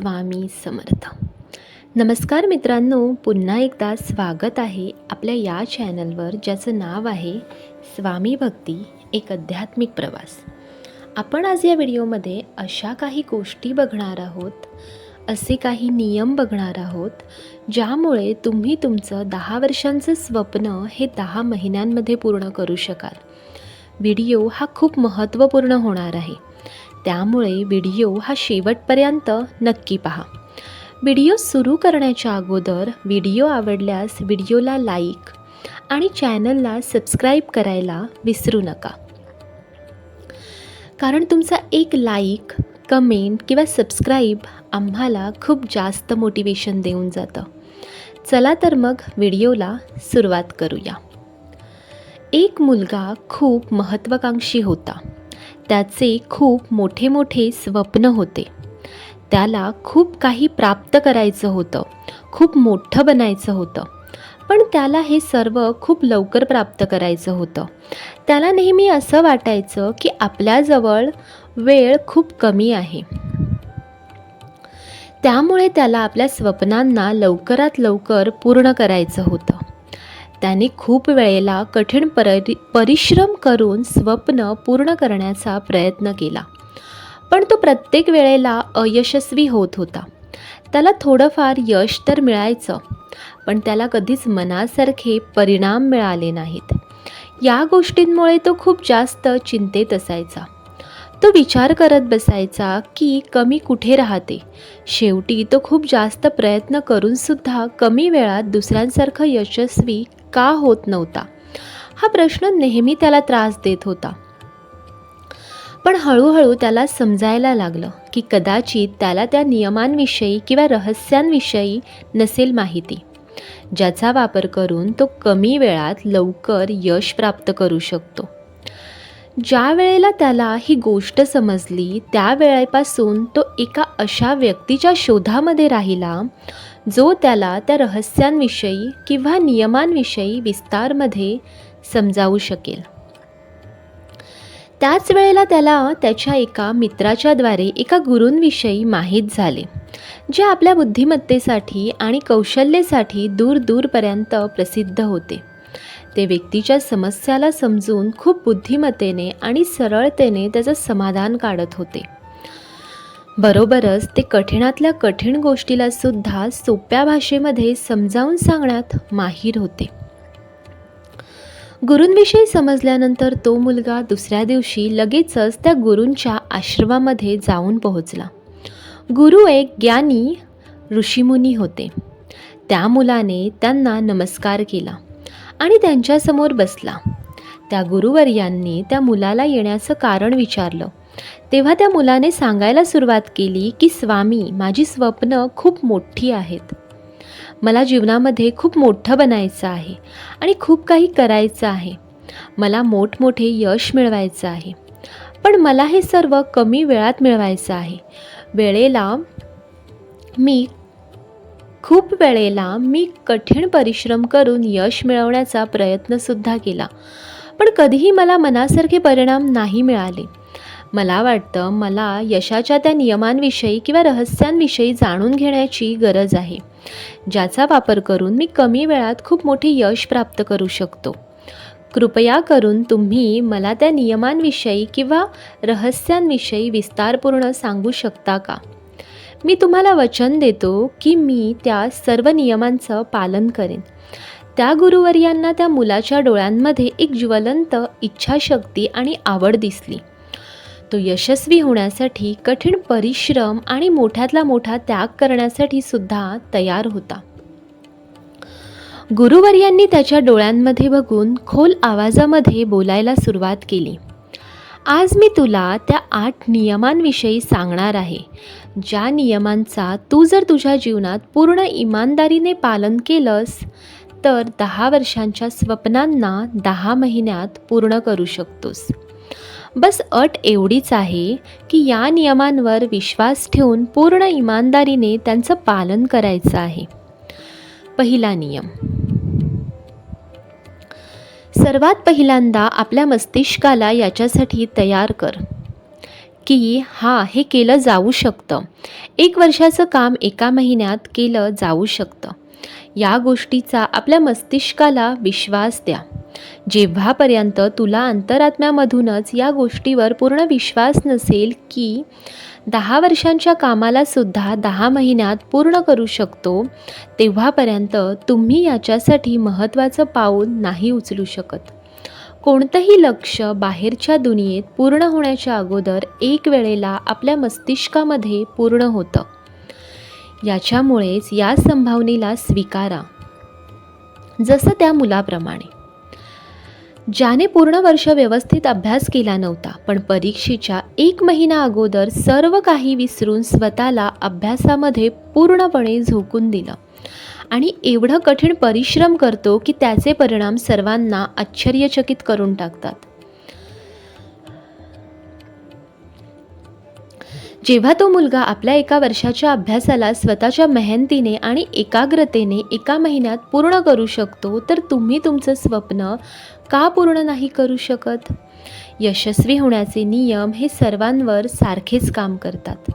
स्वामी समर्थ. नमस्कार मित्रांनो पुन्हा एकदा स्वागत आहे आपल्या या चॅनलवर ज्याचं नाव आहे स्वामी भक्ती एक आध्यात्मिक प्रवास. आपण आज या व्हिडिओमध्ये अशा काही गोष्टी बघणार आहोत असे काही नियम बघणार आहोत ज्यामुळे तुम्ही तुमचं दहा वर्षांचं स्वप्न हे दहा महिन्यांमध्ये पूर्ण करू शकाल. व्हिडिओ हा खूप महत्त्वपूर्ण होणार आहे. त्यामुळे व्हिडिओ हा शेवटपर्यंत नक्की पहा. व्हिडिओ सुरू करण्याच्या अगोदर व्हिडिओ आवडल्यास व्हिडिओला लाईक आणि चॅनलला सबस्क्राईब करायला विसरू नका. कारण तुमचा एक लाईक कमेंट किंवा सबस्क्राईब आम्हाला खूप जास्त मोटिवेशन देऊन जातं. चला तर मग व्हिडिओला सुरुवात करूया. एक मुलगा खूप महत्त्वाकांक्षी होता. त्याचे खूप मोठे मोठे स्वप्न होते. त्याला खूप काही प्राप्त करायचं होतं. खूप मोठं बनायचं होतं. पण त्याला हे सर्व खूप लवकर प्राप्त करायचं होतं. त्याला नेहमी असं वाटायचं की आपल्याजवळ वेळ खूप कमी आहे. त्यामुळे त्याला आपल्या स्वप्नांना लवकरात लवकर पूर्ण करायचं होतं. त्याने खूप वेळेला कठीण परि परिश्रम करून स्वप्न पूर्ण करण्याचा प्रयत्न केला. पण तो प्रत्येक वेळेला अयशस्वी होत होता. त्याला थोडंफार यश तर मिळायचं पण त्याला कधीच मनासारखे परिणाम मिळाले नाहीत. या गोष्टींमुळे तो खूप जास्त चिंतेत असायचा. तो विचार करत बसायचा की कमी कुठे राहते? शेवटी तो खूप जास्त प्रयत्न करूनसुद्धा कमी वेळात दुसऱ्यांसारखं यशस्वी का होत नव्हता? हा प्रश्न नेहमी त्याला त्रास देत होता. पण हळूहळू त्याला समजायला लागलं की कदाचित त्याला त्या नियमांविषयी किंवा रहस्यांविषयी नसेल माहिती. ज्याचा वापर करून तो कमी वेळात लवकर यश प्राप्त करू शकतो. ज्या वेळेला त्याला ही गोष्ट समजली त्या वेळेपासून तो एका अशा व्यक्तीच्या शोधामध्ये राहिला जो त्याला त्या रहस्यांविषयी किंवा नियमांविषयी विस्तारमध्ये समजावू शकेल. त्याच वेळेला त्याला त्याच्या एका मित्राच्याद्वारे एका गुरूंविषयी माहीत झाले जे आपल्या बुद्धिमत्तेसाठी आणि कौशल्यसाठी दूर दूरपर्यंत प्रसिद्ध होते. ते व्यक्तीच्या समस्याला समजून खूप बुद्धिमत्तेने आणि सरळतेने त्याचं समाधान काढत होते. बरोबरच ते कठीणातल्या कठीण गोष्टीला सुद्धा सोप्या भाषेमध्ये समजावून सांगण्यात माहीर होते. गुरूंविषयी समजल्यानंतर तो मुलगा दुसऱ्या दिवशी लगेचच त्या गुरूंच्या आश्रमामध्ये जाऊन पोहोचला. गुरु एक ज्ञानी ऋषीमुनी होते. त्या मुलाने त्यांना नमस्कार केला आणि त्यांच्यासमोर बसला. त्या गुरुवर्यांनी त्या मुलाला येण्याचं कारण विचारलं. तेव्हा त्या मुलाने सांगायला सुरुवात केली की स्वामी माझी स्वप्न खूप मोठी आहेत. मला जीवनामध्ये खूप मोठं बनायचं आहे आणि खूप काही करायचं आहे. मला मोठमोठे यश मिळवायचं आहे. पण मला हे सर्व कमी वेळात मिळवायचं आहे. वेळेला मी खूप वेळेला मी कठीण परिश्रम करून यश मिळवण्याचा प्रयत्नसुद्धा केला. पण कधीही मला मनासारखे परिणाम नाही मिळाले. मला वाटतं मला यशाच्या त्या नियमांविषयी किंवा रहस्यांविषयी जाणून घेण्याची गरज आहे ज्याचा वापर करून मी कमी वेळात खूप मोठे यश प्राप्त करू शकतो. कृपया करून तुम्ही मला त्या नियमांविषयी किंवा रहस्यांविषयी विस्तारपूर्ण सांगू शकता का? मी तुम्हाला वचन देतो की मी त्या सर्व नियमांचं पालन करेन. त्या गुरुवर्यांना त्या मुलाच्या डोळ्यांमध्ये एक ज्वलंत इच्छाशक्ती आणि आवड दिसली. तो यशस्वी होण्यासाठी कठीण परिश्रम आणि मोठ्यातला मोठा त्याग करण्यासाठी सुद्धा तयार होता. गुरुवर्यांनी त्याच्या डोळ्यांमध्ये बघून खोल आवाजामध्ये बोलायला सुरुवात केली. आज मी तुला त्या आठ नियमांविषयी सांगणार आहे. ज्या नियमांचा तू जर तुझ्या जीवनात पूर्ण इमानदारीने पालन केलंस तर दहा वर्षांच्या स्वप्नांना दहा महिन्यात पूर्ण करू शकतोस. बस अट एवढीच आहे की या नियमांवर विश्वास ठेवून पूर्ण इमानदारीने त्यांचं पालन करायचं आहे. पहिला नियम. सर्वात पहिल्यांदा आपल्या मस्तिष्काला याच्यासाठी तयार कर की हां हे केलं जाऊ शकतं. एक वर्षाचं काम एका महिन्यात केलं जाऊ शकतं. या गोष्टीचा आपल्या मस्तिष्काला विश्वास द्या. जेव्हापर्यंत तुला अंतरात्म्यामधूनच या गोष्टीवर पूर्ण विश्वास नसेल की दहा वर्षांच्या कामाला सुद्धा दहा महिन्यात पूर्ण करू शकतो तेव्हापर्यंत तुम्ही याच्यासाठी महत्त्वाचं पाऊल नाही उचलू शकत. कोणतंही लक्ष बाहेरच्या दुनियेत पूर्ण होण्याच्या अगोदर एक वेळेला आपल्या मस्तिष्कामध्ये पूर्ण होतं. याच्यामुळेच या संभावनेला स्वीकारा. जसं त्या मुलाप्रमाणे. ज्याने पूर्ण वर्ष व्यवस्थित अभ्यास केला नव्हता पण परीक्षेच्या एक महिना अगोदर सर्व काही विसरून स्वतःला अभ्यासामध्ये पूर्णपणे झोकून दिलं. आणि एवढं कठीण परिश्रम करतो की त्याचे परिणाम सर्वांना आश्चर्यचकित करून टाकतात. जेव्हा तो मुलगा आपल्या एका वर्षाच्या अभ्यासाला स्वतःच्या मेहनतीने आणि एकाग्रतेने एका महिन्यात पूर्ण करू शकतो तर तुम्ही तुमचं स्वप्न का पूर्ण नाही करू शकत? यशस्वी होण्याचे नियम हे सर्वांवर सारखेच काम करतात.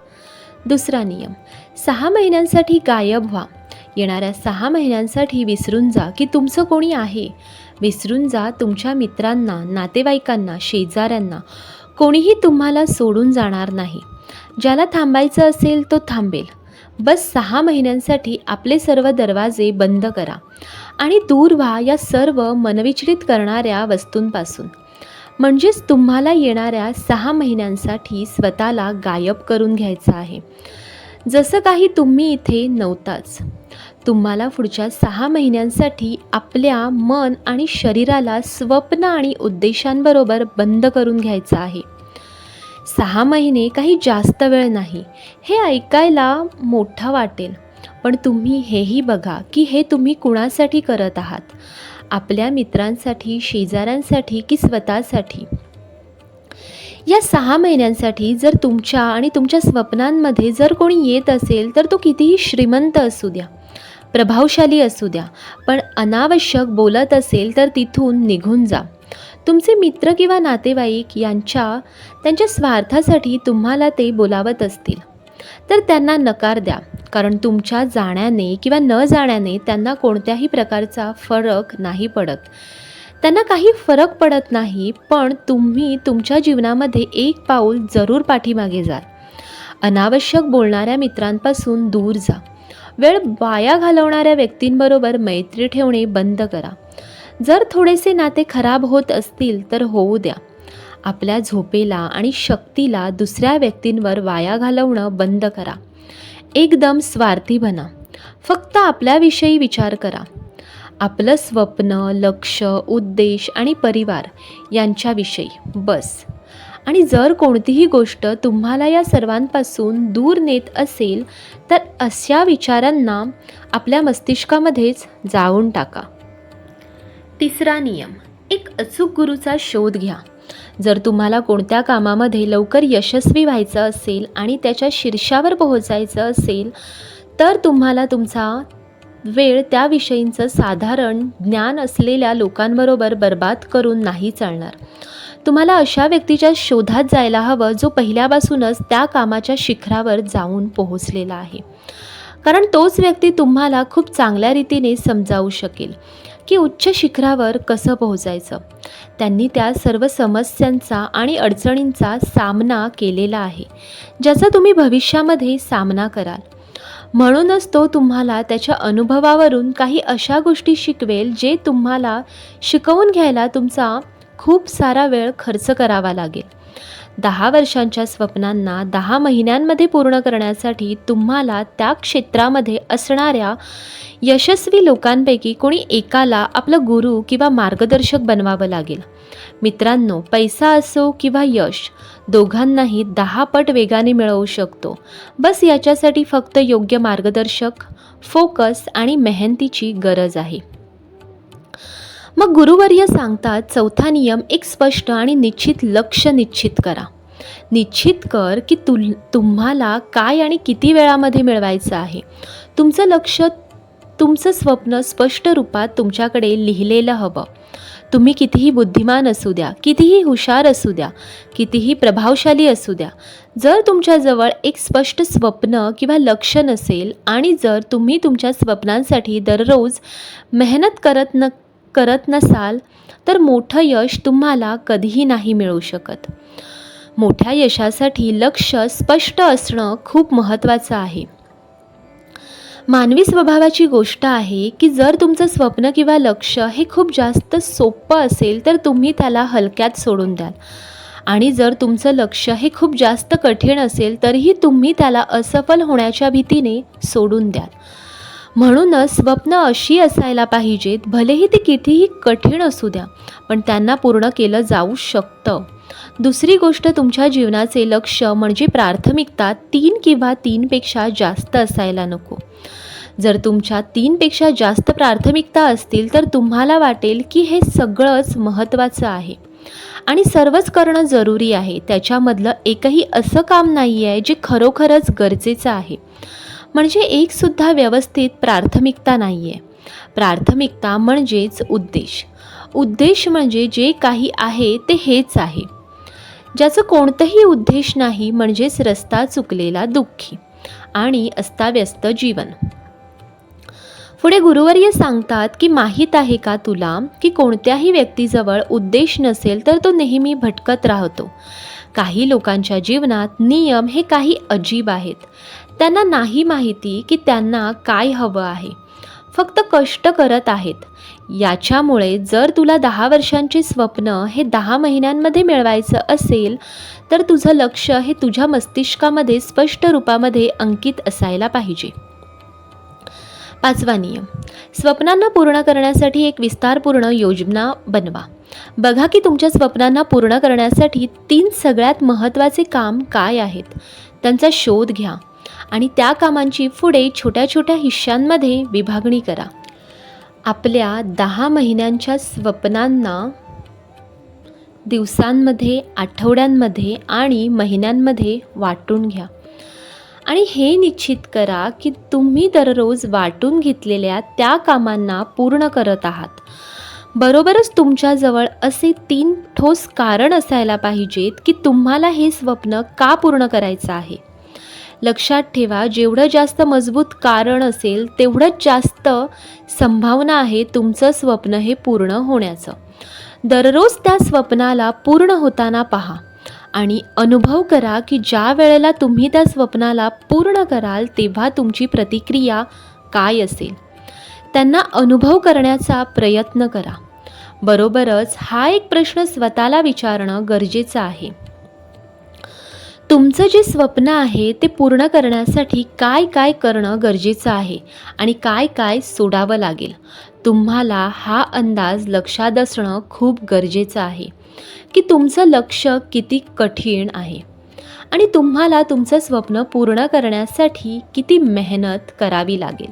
दुसरा नियम सहा महिन्यांसाठी गायब व्हा. येणाऱ्या सहा महिन्यांसाठी विसरून जा की तुमचं कोणी आहे. विसरून जा तुमच्या मित्रांना नातेवाईकांना शेजाऱ्यांना. कोणीही तुम्हाला सोडून जाणार नाही. ज्याला थांबायचं असेल तो थांबेल. बस सहा महिन्यांसाठी आपले सर्व दरवाजे बंद करा आणि दूर व्हा या सर्व मनविचलित करणाऱ्या वस्तूंपासून. म्हणजेच तुम्हाला येणाऱ्या सहा महिन्यांसाठी स्वतःला गायब करून घ्यायचं आहे. जसं काही तुम्ही इथे नव्हताच. तुम्हाला पुढच्या सहा महिन्यांसाठी आपल्या मन आणि शरीराला स्वप्न आणि उद्देशांबरोबर बंद करून घ्यायचं आहे. सहा महिने काही जास्त वेळ नाही. हे ऐकायला मोठं वाटेल. पण तुम्ही हेही बघा की हे तुम्ही कुणासाठी करत आहात? आपल्या मित्रांसाठी शेजाऱ्यांसाठी की स्वतःसाठी? या सहा महिन्यांसाठी जर तुमच्या आणि तुमच्या स्वप्नांमध्ये जर कोणी येत असेल तर तो कितीही श्रीमंत असू द्या प्रभावशाली असू द्या. पण अनावश्यक बोलत असेल तर तिथून निघून जा. तुमचे मित्र किंवा नातेवाईक यांच्या त्यांच्या स्वार्थासाठी तुम्हाला ते बोलावत असतील. तर त्यांना नकार द्या. कारण तुमच्या जाण्याने किंवा न जाण्याने त्यांना कोणत्याही प्रकारचा फरक नाही पडत. त्यांना काही फरक पडत नाही पण तुम्ही तुमच्या जीवनामध्ये एक पाऊल जरूर पाठीमागे जाल अनावश्यक बोलणाऱ्या मित्रांपासून दूर जा. वेळ वाया घालवणाऱ्या व्यक्तींबरोबर मैत्री ठेवणे बंद करा. जर थोडेसे नाते खराब होत असतील तर होऊ द्या. आपल्या झोपेला आणि शक्तीला दुसऱ्या व्यक्तींवर वाया घालवणं बंद करा. एकदम स्वार्थी बना. फक्त आपल्याविषयी विचार करा. आपलं स्वप्न लक्ष उद्देश आणि परिवार यांच्याविषयी. बस. आणि जर कोणतीही गोष्ट तुम्हाला या सर्वांपासून दूर नेत असेल तर अशा विचारांना आपल्या मस्तिष्कामध्येच जाळून टाका. तिसरा नियम. एक अचूक गुरुचा शोध घ्या. जर तुम्हाला कोणत्या कामामध्ये लवकर यशस्वी व्हायचं असेल आणि त्याच्या शीर्षावर पोहोचायचं असेल तर तुम्हाला तुमचा वेळ त्याविषयींचं साधारण ज्ञान असलेल्या लोकांबरोबर बर्बाद करून नाही चालणार. तुम्हाला अशा व्यक्तीच्या शोधात जायला हवं जो पहिल्यापासूनच त्या कामाच्या शिखरावर जाऊन पोहोचलेला आहे. कारण तोच व्यक्ती तुम्हाला खूप चांगल्या रीतीने समजावू शकेल. की उच्च शिखरावर कसं पोहोचायचं? त्यांनी त्या सर्व समस्यांचा आणि अडचणींचा सामना केलेला आहे ज्याचा तुम्ही भविष्यामध्ये सामना कराल. म्हणूनच तो तुम्हाला त्याच्या अनुभवावरून काही अशा गोष्टी शिकवेल जे तुम्हाला शिकवून घ्यायला तुमचा खूप सारा वेळ खर्च करावा लागेल. दहा वर्षांच्या स्वप्नांना दहा महिन्यांमध्ये पूर्ण करण्यासाठी तुम्हाला त्या क्षेत्रामध्ये असणाऱ्या यशस्वी लोकांपैकी कोणी एकाला आपलं गुरु किंवा मार्गदर्शक बनवावं लागेल. मित्रांनो पैसा असो किंवा यश दोघांनाही दहा पट वेगाने मिळवू शकतो. बस याच्यासाठी फक्त योग्य मार्गदर्शक फोकस आणि मेहनतीची गरज आहे. मग गुरुवर्य सांगतात चौथा नियम एक स्पष्ट आणि निश्चित लक्ष निश्चित करा. निश्चित कर की तुल तुम्हाला काय आणि किती वेळामध्ये मिळवायचं आहे. तुमचं लक्ष तुमचं स्वप्न स्पष्ट रूपात तुमच्याकडे लिहिलेलं हवं. तुम्ही कितीही बुद्धिमान असू द्या कितीही हुशार असू द्या कितीही प्रभावशाली असू द्या जर तुमच्याजवळ एक स्पष्ट स्वप्न किंवा लक्ष नसेल आणि जर तुम्ही तुमच्या स्वप्नांसाठी दररोज मेहनत करत न करत नसाल तर मोठं यश तुम्हाला कधीही नाही मिळू शकत. मोठ्या यशासाठी लक्ष स्पष्ट असणं खूप महत्त्वाचं आहे. मानवी स्वभावाची गोष्ट आहे की जर तुमचं स्वप्न किंवा लक्ष हे खूप जास्त सोपं असेल तर तुम्ही त्याला हलक्यात सोडून द्याल. आणि जर तुमचं लक्ष हे खूप जास्त कठीण असेल तरीही तुम्ही त्याला असफल होण्याच्या भीतीने सोडून द्याल. म्हणूनच स्वप्न अशी असायला पाहिजेत भलेही ती कितीही कठीण असू द्या पण त्यांना पूर्ण केलं जाऊ शकतं. दुसरी गोष्ट तुमच्या जीवनाचे लक्ष म्हणजे प्राथमिकता तीन किंवा तीनपेक्षा जास्त असायला नको. जर तुमच्या तीनपेक्षा जास्त प्राथमिकता असतील तर तुम्हाला वाटेल की हे सगळंच महत्त्वाचं आहे. आणि सर्वच करणं जरुरी आहे त्याच्यामधलं एकही असं काम नाही आहे जे खरोखरच गरजेचं आहे. म्हणजे एकसुद्धा व्यवस्थित प्राथमिकता नाही आहे प्राथमिकता म्हणजेच उद्देश. उद्देश म्हणजे जे काही आहे ते हेच आहे. ज्याचं कोणतंही उद्देश नाही म्हणजेच रस्ता चुकलेला दुःखी आणि अस्ताव्यस्त जीवन. पुढे गुरुवर्य सांगतात की माहीत आहे का तुला की कोणत्याही व्यक्तीजवळ उद्देश नसेल तर तो नेहमी भटकत राहतो. काही लोकांच्या जीवनात नियम हे काही अजीब आहेत. त्यांना नाही माहिती की त्यांना काय हवं आहे. फक्त कष्ट करत आहेत. याच्यामुळे जर तुला दहा वर्षांचे स्वप्न हे दहा महिन्यांमध्ये मिळवायचं असेल तर तुझं लक्ष हे तुझ्या मस्तिष्कामध्ये स्पष्ट रूपामध्ये अंकित असायला पाहिजे. पाचवा नियम. स्वप्नांना पूर्ण करण्यासाठी एक विस्तारपूर्ण योजना बनवा. बघा की तुमच्या स्वप्नांना पूर्ण करण्यासाठी तीन सगळ्यात महत्त्वाचे काम काय आहेत. त्यांचा शोध घ्या. आणि त्या कामांची पुढे छोट्या छोट्या हिश्श्यांमध्ये विभागणी करा. आपल्या दहा महिन्यांच्या स्वप्नांना दिवसांमध्ये आठवड्यांमध्ये आणि महिन्यांमध्ये वाटून घ्या. आणि हे निश्चित करा की तुम्ही दररोज वाटून घेतलेल्या त्या कामांना पूर्ण करत आहात. बरोबरच तुमच्याजवळ असे तीन ठोस कारण असायला पाहिजेत की तुम्हाला हे स्वप्न का पूर्ण करायचं आहे? लक्षात ठेवा जेवढं जास्त मजबूत कारण असेल तेवढंच जास्त संभावना आहे तुमचं स्वप्न हे पूर्ण होण्याचं. दररोज त्या स्वप्नाला पूर्ण होताना पहा आणि अनुभव करा की ज्या वेळेला तुम्ही त्या स्वप्नाला पूर्ण कराल तेव्हा तुमची प्रतिक्रिया काय असेल. त्यांना अनुभव करण्याचा प्रयत्न करा. बरोबरच हा एक प्रश्न स्वतःला विचारणं गरजेचं आहे. तुमचं जे स्वप्न आहे ते पूर्ण करण्यासाठी काय काय करणं गरजेचं आहे आणि काय काय सोडावं लागेल? तुम्हाला हा अंदाज लक्षात असणं खूप गरजेचं आहे. की तुमचं लक्ष किती कठीण आहे. आणि तुम्हाला तुमचं स्वप्न पूर्ण करण्यासाठी किती मेहनत करावी लागेल.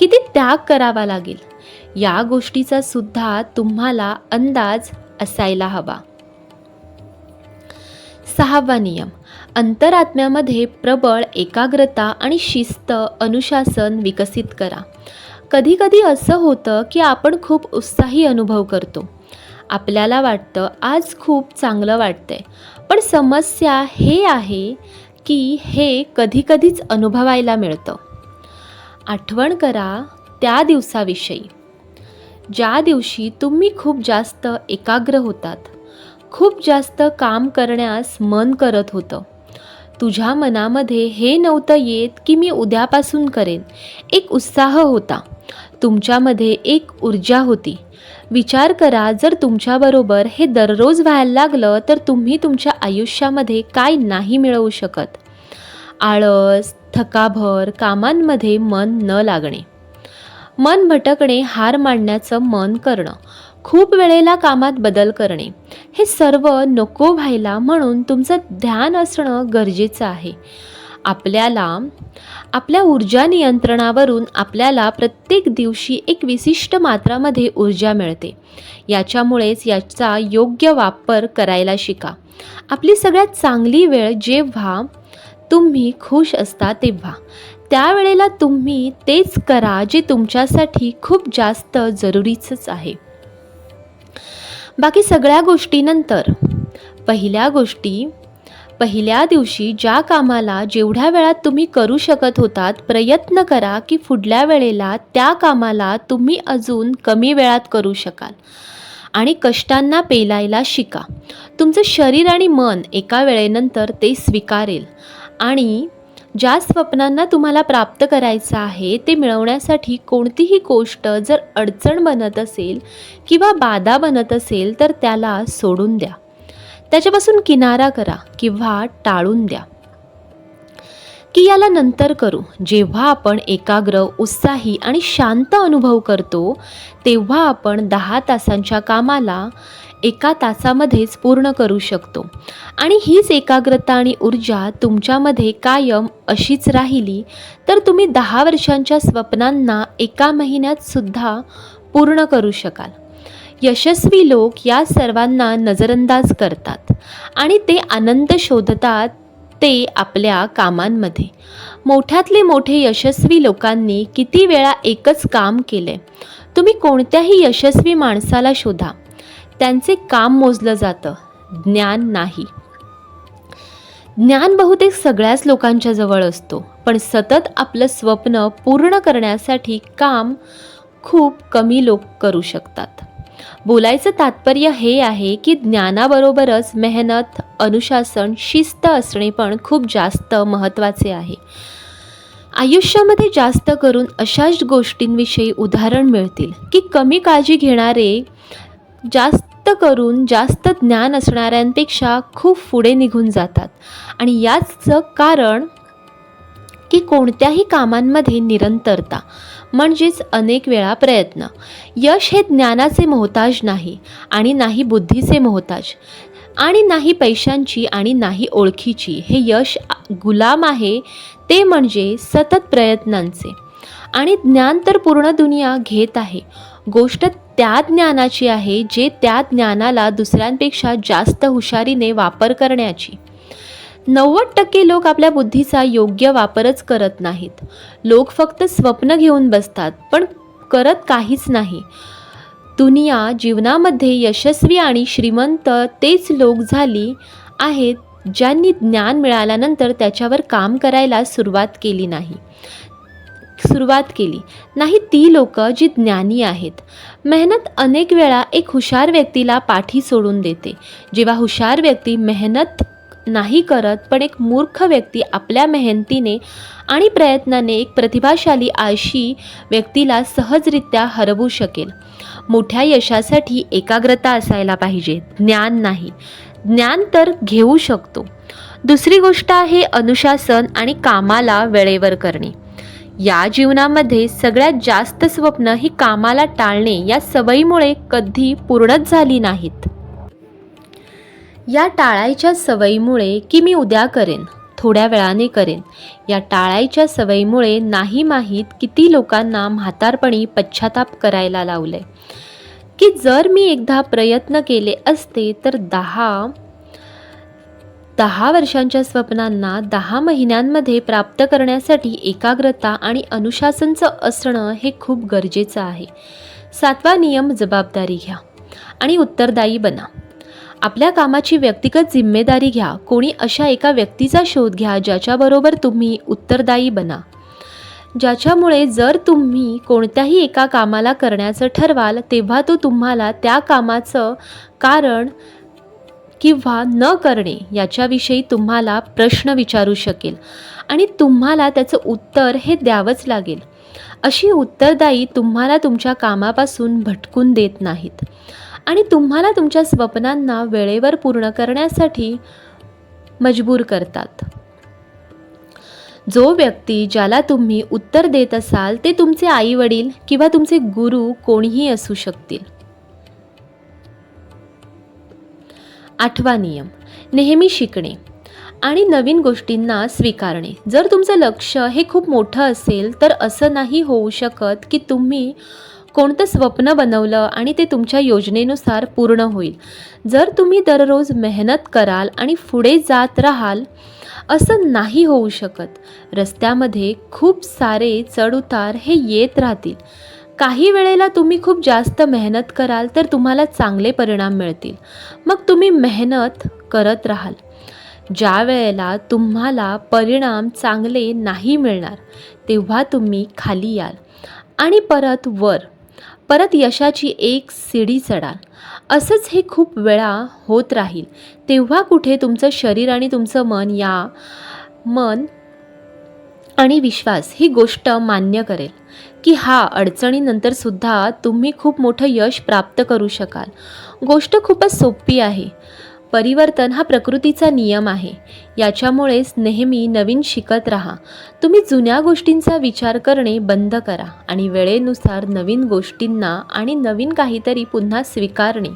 किती त्याग करावा लागेल. या गोष्टीचा सुद्धा तुम्हाला अंदाज असायला हवा. सहावा नियम. अंतरात्म्यामध्ये प्रबळ एकाग्रता आणि शिस्त अनुशासन विकसित करा. कधीकधी असं होतं की आपण खूप उत्साही अनुभव करतो. आपल्याला वाटतं आज खूप चांगलं वाटतंय. पण समस्या हे आहे की हे कधीकधीच अनुभवायला मिळतं. आठवण करा त्या दिवसाविषयी. ज्या दिवशी तुम्ही खूप जास्त एकाग्र होतात खूप जास्त काम करण्यास मन करत होतं तुझ्या मनामध्ये हे नव्हतं येत की मी उद्यापासून करेन. एक उत्साह होता. तुमच्यामध्ये एक ऊर्जा होती. विचार करा जर तुमच्याबरोबर हे दररोज व्हायला लागलं तर तुम्ही तुमच्या आयुष्यामध्ये काय नाही मिळवू शकत. आळस थकाभर कामांमध्ये मन न लागणे. मन भटकणे हार मांडण्याचं मन करणं. खूप वेळेला कामात बदल करणे. हे सर्व नको व्हायला म्हणून तुमचं ध्यान असणं गरजेचं आहे. आपल्याला आपल्या ऊर्जा नियंत्रणावरून आपल्याला प्रत्येक दिवशी एक विशिष्ट मात्रामध्ये ऊर्जा मिळते. याच्यामुळेच याचा योग्य वापर करायला शिका. आपली सगळ्यात चांगली वेळ जेव्हा तुम्ही खुश असता तेव्हा. त्यावेळेला तुम्ही तेच करा जे तुमच्यासाठी खूप जास्त जरुरीचंच आहे. बाकी सगळ्या गोष्टीनंतर पहिल्या गोष्टी पहिल्या दिवशी ज्या कामाला जेवढ्या वेळात तुम्ही करू शकत होतात प्रयत्न करा की पुढल्या वेळेला त्या कामाला तुम्ही अजून कमी वेळात करू शकाल. आणि कष्टांना पेलायला शिका. तुमचं शरीर आणि मन एका वेळेनंतर ते स्वीकारेल. आणि ज्या स्वप्नांना तुम्हाला प्राप्त करायचं आहे ते मिळवण्यासाठी कोणतीही गोष्ट जर अडचण बनत असेल किंवा बाधा बनत असेल तर त्याला सोडून द्या. त्याच्यापासून किनारा करा किंवा टाळून द्या. की याला नंतर करू. जेव्हा आपण एकाग्र उत्साही आणि शांत अनुभव करतो तेव्हा आपण दहा तासांच्या कामाला एका तासामध्येच पूर्ण करू शकतो. आणि हीच एकाग्रता आणि ऊर्जा तुमच्यामध्ये कायम अशीच राहिली तर तुम्ही दहा वर्षांच्या स्वप्नांना एका महिन्यात सुद्धा पूर्ण करू शकाल. यशस्वी लोक या सर्वांना नजरअंदाज करतात आणि ते आनंद शोधतात ते आपल्या कामांमध्ये. मोठ्यातले मोठे यशस्वी लोकांनी किती वेळा एकच काम केले तुम्ही कोणत्याही यशस्वी माणसाला शोधा. त्यांचे काम मोजलं जातं. ज्ञान नाही. ज्ञान बहुतेक सगळ्याच लोकांच्या जवळ असतो. पण सतत आपलं स्वप्न पूर्ण करण्यासाठी काम खूप कमी लोक करू शकतात. बोलायचं तात्पर्य हे आहे की ज्ञानाबरोबरच मेहनत अनुशासन शिस्त असणे पण खूप जास्त महत्त्वाचे आहे. आयुष्यामध्ये जास्त करून अशाच गोष्टींविषयी उदाहरण मिळतील की कमी काळजी घेणारे जास्त करून जास्त ज्ञान असणाऱ्यांपेक्षा खूप पुढे निघून जातात. आणि याचं कारण की कोणत्याही कामांमध्ये निरंतरता म्हणजेच अनेक वेळा प्रयत्न. यश हे ज्ञानाचे मोहताज नाही आणि नाही बुद्धीचे मोहताज. आणि नाही पैशांची आणि नाही ओळखीची हे यश गुलाम आहे ते म्हणजे सतत प्रयत्नांचे. आणि ज्ञान तर पूर्ण दुनिया घेत आहे गोष्ट त्या ज्ञानाची आहे जे त्या ज्ञानाला दुसऱ्यांपेक्षा जास्त हुशारीने वापर करण्याची. नव्वद टक्के लोक आपल्या बुद्धीचा योग्य वापरच करत नाहीत. लोक फक्त स्वप्न घेऊन बसतात पण करत काहीच नाही. दुनिया जीवनामध्ये यशस्वी आणि श्रीमंत तेच लोक झाली आहेत ज्यांनी ज्ञान मिळाल्यानंतर त्याच्यावर काम करायला सुरुवात केली नाही. सुरुवात केली. नाही ती लोक जी ज्ञानी आहेत. मेहनत अनेक वेळा एक हुशार व्यक्तीला पाठी सोडून देते. जेव्हा हुशार व्यक्ती मेहनत नाही करत पण एक मूर्ख व्यक्ती आपल्या मेहनतीने आणि प्रयत्नाने एक प्रतिभाशाली आळशी व्यक्तीला सहजरित्या हरवू शकेल. मोठ्या यशासाठी एकाग्रता असायला पाहिजे. ज्ञान नाही. ज्ञान तर घेऊ शकतो. दुसरी गोष्ट आहे अनुशासन आणि कामाला वेळेवर करणे. या जीवनामध्ये सगळ्यात जास्त स्वप्न ही कामाला टाळणे या सवयीमुळे कधी पूर्णच झाली नाहीत. या टाळायच्या सवयीमुळे की मी उद्या करेन थोड्या वेळाने करेन या टाळायच्या सवयीमुळे नाही माहीत किती लोकांना म्हातारपणी पश्चाताप करायला लावले की जर मी एकदा प्रयत्न केले असते तर दहा दहा वर्षांच्या स्वप्नांना दहा महिन्यांमध्ये प्राप्त करण्यासाठी एकाग्रता आणि अनुशासनचं असणं हे खूप गरजेचं आहे. सातवा नियम जबाबदारी घ्या आणि उत्तरदायी बना. आपल्या कामाची व्यक्तिगत जिम्मेदारी घ्या. कोणी अशा एका व्यक्तीचा शोध घ्या ज्याच्याबरोबर तुम्ही उत्तरदायी बना. ज्याच्यामुळे जर तुम्ही कोणत्याही एका कामाला करण्याचं ठरवाल तेव्हा तो तुम्हाला त्या कामाचं कारण किंवा न करणे याच्याविषयी तुम्हाला प्रश्न विचारू शकेल. आणि तुम्हाला त्याचं उत्तर हे द्यावंच लागेल. अशी उत्तरदायी तुम्हाला तुमच्या कामापासून भटकून देत नाहीत. आणि तुम्हाला तुमच्या स्वप्नांना वेळेवर पूर्ण करण्यासाठी मजबूर करतात. जो व्यक्ती ज्याला तुम्ही उत्तर देत असाल ते तुमचे आई वडील किंवा तुमचे गुरु कोणीही असू शकतील. आठवा नियम. नेहमी शिकणे आणि नवीन गोष्टींना स्वीकारणे. जर तुमचं लक्ष हे खूप मोठं असेल तर असं नाही होऊ शकत की तुम्ही कोणतं स्वप्न बनवलं आणि ते तुमच्या योजनेनुसार पूर्ण होईल. जर तुम्ही दररोज मेहनत कराल आणि पुढे जात राहाल असं नाही होऊ शकत. रस्त्यामध्ये खूप सारे चढउतार हे येत राहतील. काही वेळेला तुम्ही खूप जास्त मेहनत कराल तर तुम्हाला चांगले परिणाम मिळतील. मग तुम्ही मेहनत करत राहाल. ज्या वेळेला तुम्हाला परिणाम चांगले नाही मिळणार तेव्हा तुम्ही खाली याल आणि परत वर परत यशाची एक शिडी चढाल. असंच हे खूप वेळा होत राहील. तेव्हा कुठे तुमचं शरीर आणि तुमचं मन या मन आणि विश्वास ही गोष्ट मान्य करेल की हा अडचणीनंतर सुद्धा तुम्ही खूप मोठं यश प्राप्त करू शकाल. गोष्ट खूपच सोपी आहे. परिवर्तन हा प्रकृतीचा नियम आहे. याच्यामुळेच नेहमी नवीन शिकत राहा. तुम्ही जुन्या गोष्टींचा विचार करणे बंद करा आणि वेळेनुसार नवीन गोष्टींना आणि नवीन काहीतरी पुन्हा स्वीकारणे.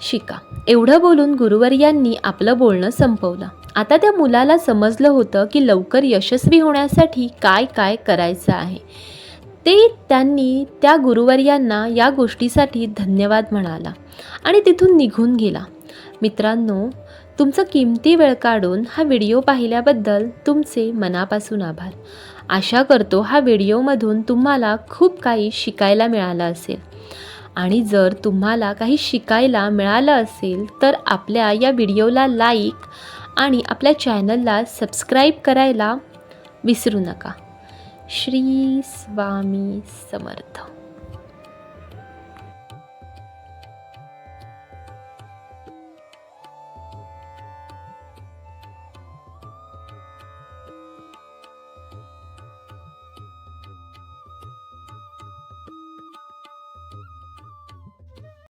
शिका. एवढं बोलून गुरुवर्यांनी आपलं बोलणं संपवलं. आता त्या मुलाला समजलं होतं की लवकर यशस्वी होण्यासाठी काय काय करायचं आहे. ते त्यांनी त्या गुरुवर्यांना या गोष्टीसाठी धन्यवाद म्हणाला आणि तिथून निघून गेला. मित्रांनो तुमचं किमती वेळ काढून हा व्हिडिओ पाहिल्याबद्दल तुमचे मनापासून आभार. आशा करतो हा व्हिडिओमधून तुम्हाला खूप काही शिकायला मिळालं असेल. आणि जर तुम्हाला काही शिकायला मिळालं असेल तर आपल्या या व्हिडिओला लाईक आणि आपल्या चॅनलला सबस्क्राईब करायला विसरू नका. श्री स्वामी समर्थ.